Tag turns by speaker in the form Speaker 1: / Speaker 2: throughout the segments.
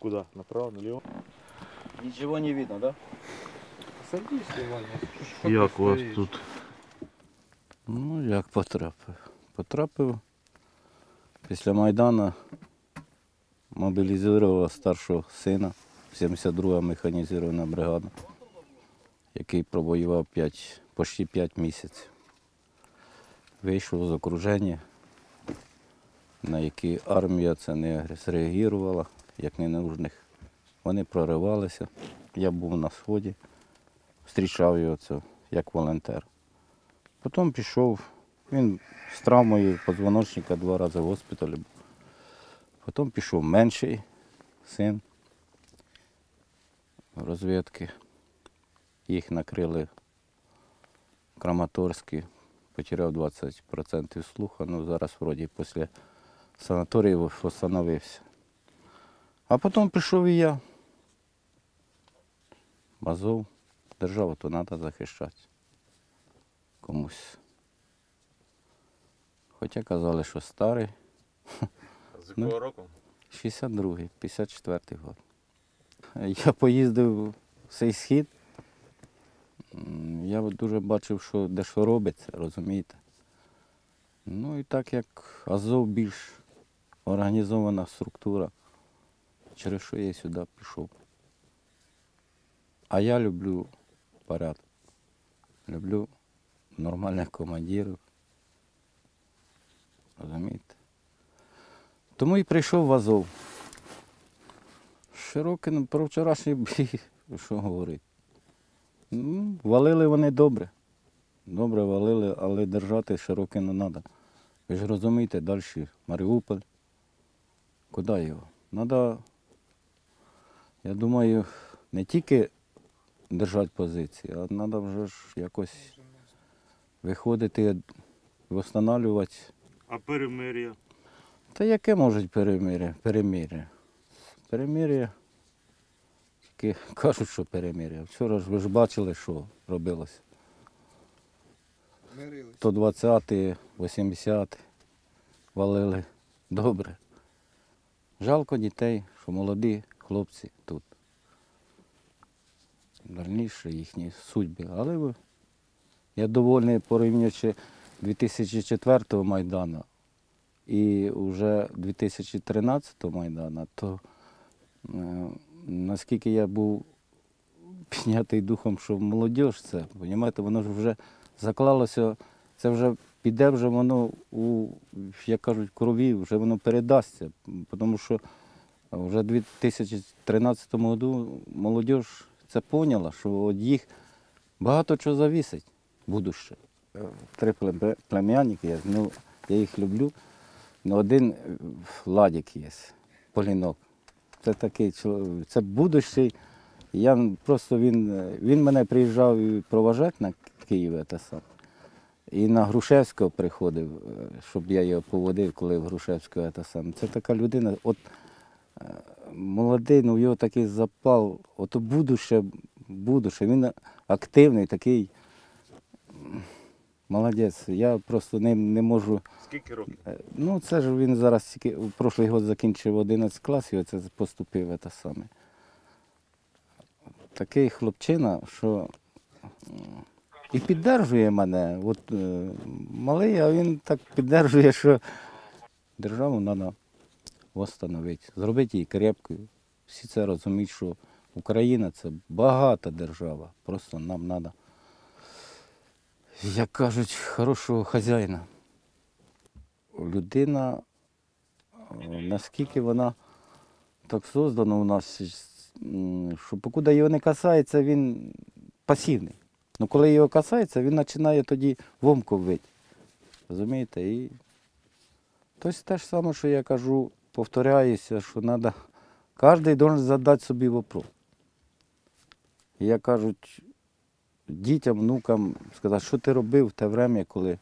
Speaker 1: Куда? Направо, налево?
Speaker 2: Ничего не видно, да?
Speaker 3: Садись, Ваня.
Speaker 1: Як у вас тут?
Speaker 4: Ну, як потрапив? Потрапив після Майдану, мобілізував старшого сина, 72-га механізована бригада, який провоював 5, почти 5 місяців. Вийшов з окруження, на які армія це не зреагувала, як ненужних. Вони проривалися. Я був на сході, зустрічав його це як волонтер. Потім пішов, він з травмою позвоночника два рази в госпіталі був. Потім пішов менший син розвідки. Їх накрили Краматорські, потеряв 20% слуха, ну зараз вроді після санаторію встановився. А потім прийшов і я. Азов, державу то треба захищати комусь. Хоча казали, що старий,
Speaker 1: З
Speaker 4: Ну.
Speaker 1: якого року?
Speaker 4: 62-й, 54-й год. Я поїздив в цей схід. Я дуже бачив, що де що робиться, розумієте. Ну і так як Азов більш організована структура, через що я сюди пішов. А я люблю порядок. Люблю нормальних командирів. Розумієте? Тому і прийшов в Азов. Широкий, ну, про вчорашній бій, що говорити. Ну, валили вони добре. Добре валили, але держати широке не треба. Ви ж розумієте, далі Маріуполь. Куди його? Треба, я думаю, не тільки держати позиції, а треба вже ж якось виходити, встановлювати.
Speaker 1: А перемир'я?
Speaker 4: Та яке можуть перемир'я? Перемир'я. Перемир'я. Тільки кажуть, що перемир'я. Вчора ж ви ж бачили, що робилося.
Speaker 3: Мирились.
Speaker 4: 120, 80 валили. Добре. Жалко дітей, що молоді хлопці тут. Дальніше їхні судьби. Але я довольний порівнюючи 2004 Майдану і вже 2013 Майдану, то е, наскільки я був піднятий духом, що молодь це, розумієте, воно ж вже заклалося, це вже піде вже воно у, як кажуть, крові, вже воно передасться. Тому що вже в 2013 году молодь це поняла, що від їх багато чого завісить будуще. Три племянники, я, ну, я їх люблю. Ну, один Владик є, Полінок. Це такий чоловік, це будущий. Я просто він, він мене приїжджав і проважати на Київ, те саме. І на Грушевського приходив, е, щоб я його поводив, коли в Грушевського те саме. Це така людина, от молодий, ну в його такий запал, от будуще, будуще. Він активний, такий молодець. Я просто не, не можу.
Speaker 1: Скільки років?
Speaker 4: Е, Ну, це ж він зараз тільки в прошлий год закінчив 11 класів, і це поступив це саме. Такий хлопчина, що і піддержує мене. От е, малий, а він так піддержує, що державу треба встановити, зробити її крепкою. Всі це розуміють, що Україна це багата держава. Просто нам треба, як кажуть, хорошого хазяїна людина, е, наскільки вона так создана у нас, що покуди його не касається, він пасивний. Ну коли його касається, він починає тоді вомку вити. Розумієте? І тобто те ж саме, що я кажу, повторяюся, що треба, кожен має задати собі вопрос. І як кажуть, дітям, внукам сказати, що ти робив в те время, коли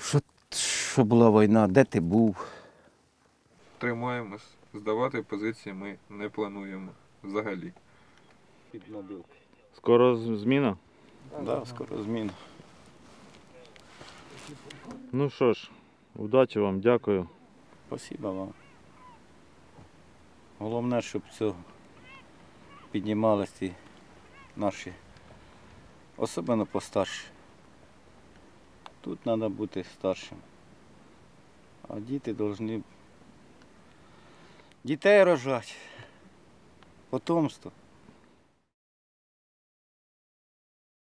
Speaker 4: що, що була війна, де ти був?
Speaker 3: Тримаємось. Здавати позиції ми не плануємо взагалі.
Speaker 1: Скоро зміна?
Speaker 4: Так, да, скоро зміна.
Speaker 1: Ну що ж, удачі вам, дякую.
Speaker 4: Спасибо вам. Головне, щоб цього піднімалися наші, особливо постарші. Тут треба бути старшим. А діти повинні дітей рожати, потомство.